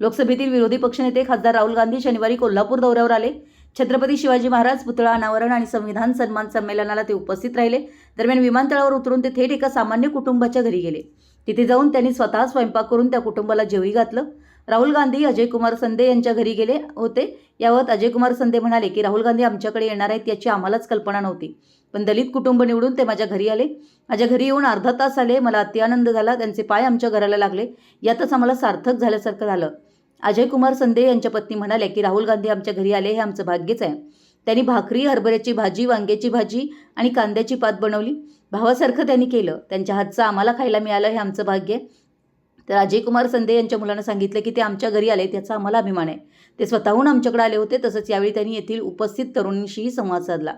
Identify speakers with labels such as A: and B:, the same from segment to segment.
A: लोकसभेतील विरोधी पक्षनेते खासदार राहुल गांधी शनिवारी कोल्हापूर दौऱ्यावर आले. छत्रपती शिवाजी महाराज पुतळा अनावरण आणि संविधान सन्मान संमेलनाला ते उपस्थित राहिले. दरम्यान विमानतळावर उतरून ते थेट एका सामान्य कुटुंबाच्या घरी गेले. तिथे जाऊन त्यांनी स्वतः स्वयंपाक करून त्या कुटुंबाला जेवही घातलं. राहुल गांधी अजय कुमार संदे यांच्या घरी गेले होते. यावत अजय कुमार संदे म्हणाले की राहुल गांधी आमच्याकडे येणार आहेत याची आम्हालाच कल्पना नव्हती. पण दलित कुटुंब निवडून ते माझ्या घरी आले. माझ्या घरी येऊन अर्धा तास आले. मला अतिआनंद झाला. त्यांचे पाय आमच्या घराला लागले. यातच आम्हाला सार्थक झाल्यासारखं झालं. अजय कुमार संदे यांच्या पत्नी म्हणाल्या की राहुल गांधी आमच्या घरी आले हे आमचं भाग्यच आहे. त्यांनी भाकरी हरभऱ्याची भाजी वांग्याची भाजी आणि कांद्याची पात बनवली. भावासारखं त्यांनी केलं. त्यांच्या हातचं आम्हाला खायला मिळालं हे आमचं भाग्य आहे. तर अजय कुमार संदे यांच्या मुलांना सांगितलं की ते आमच्या घरी आले त्याचा आम्हाला अभिमान आहे. ते स्वतःहून आमच्याकडे आले होते तसंच यावेळी त्यांनी येथील उपस्थित तरुणींशीही संवाद साधला.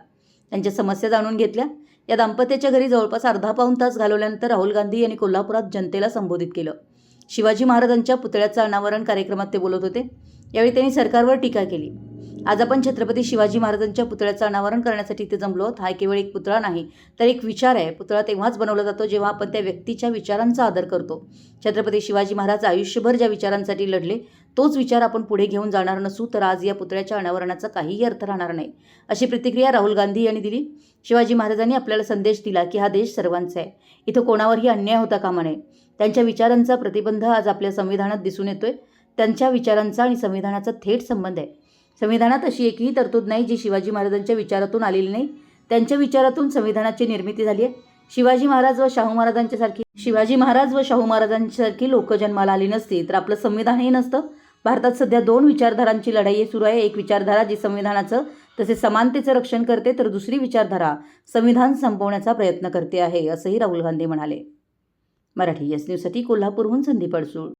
A: त्यांच्या समस्या जाणून घेतल्या. या दाम्पत्याच्या घरी जवळपास अर्धा पाऊण तास घालवल्यानंतर राहुल गांधी यांनी कोल्हापुरात जनतेला संबोधित केलं. शिवाजी महाराजांच्या पुतळ्याचं अनावरण कार्यक्रमात ते बोलत होते. यावेळी त्यांनी सरकारवर टीका केली. आज आपण छत्रपती शिवाजी महाराजांच्या पुतळ्याचं अनावरण करण्यासाठी इथे जमलो आहोत. हा केवळ एक पुतळा नाही तर एक विचार आहे. पुतळा तेव्हाच बनवला जातो जेव्हा आपण त्या व्यक्तीच्या विचारांचा आदर करतो. छत्रपती शिवाजी महाराज आयुष्यभर ज्या विचारांसाठी लढले तोच विचार आपण पुढे घेऊन जाणार नसू तर आज या पुतळ्याच्या अनावरणाचा काहीही अर्थ राहणार नाही. अशी प्रतिक्रिया राहुल गांधी यांनी दिली. शिवाजी महाराजांनी आपल्याला संदेश दिला की हा देश सर्वांचा आहे. इथं कोणावरही अन्याय होता कामा नये. त्यांच्या विचारांचा प्रतिबंध आज आपल्या संविधानात दिसून येतोय. त्यांच्या विचारांचा आणि संविधानाचा थेट संबंध आहे. संविधानात अशी एकही तरतूद नाही जी शिवाजी महाराजांच्या विचारातून आलेली नाही. त्यांच्या विचारातून संविधानाची निर्मिती झाली आहे. शिवाजी महाराज व शाहू महाराजांच्यासारखी शिवाजी महाराज व शाहू महाराजांसारखी लोक जन्माला आली नसती तर आपलं संविधानही नसतं. भारतात सध्या दोन विचारधारांची लढाई सुरू आहे. एक विचारधारा जी संविधानाचं तसेच समानतेचं रक्षण करते तर दुसरी विचारधारा संविधान संपवण्याचा प्रयत्न करते आहे असंही राहुल गांधी म्हणाले. मराठी एस न्यूजसाठी कोल्हापूरहून संधी पडसूळ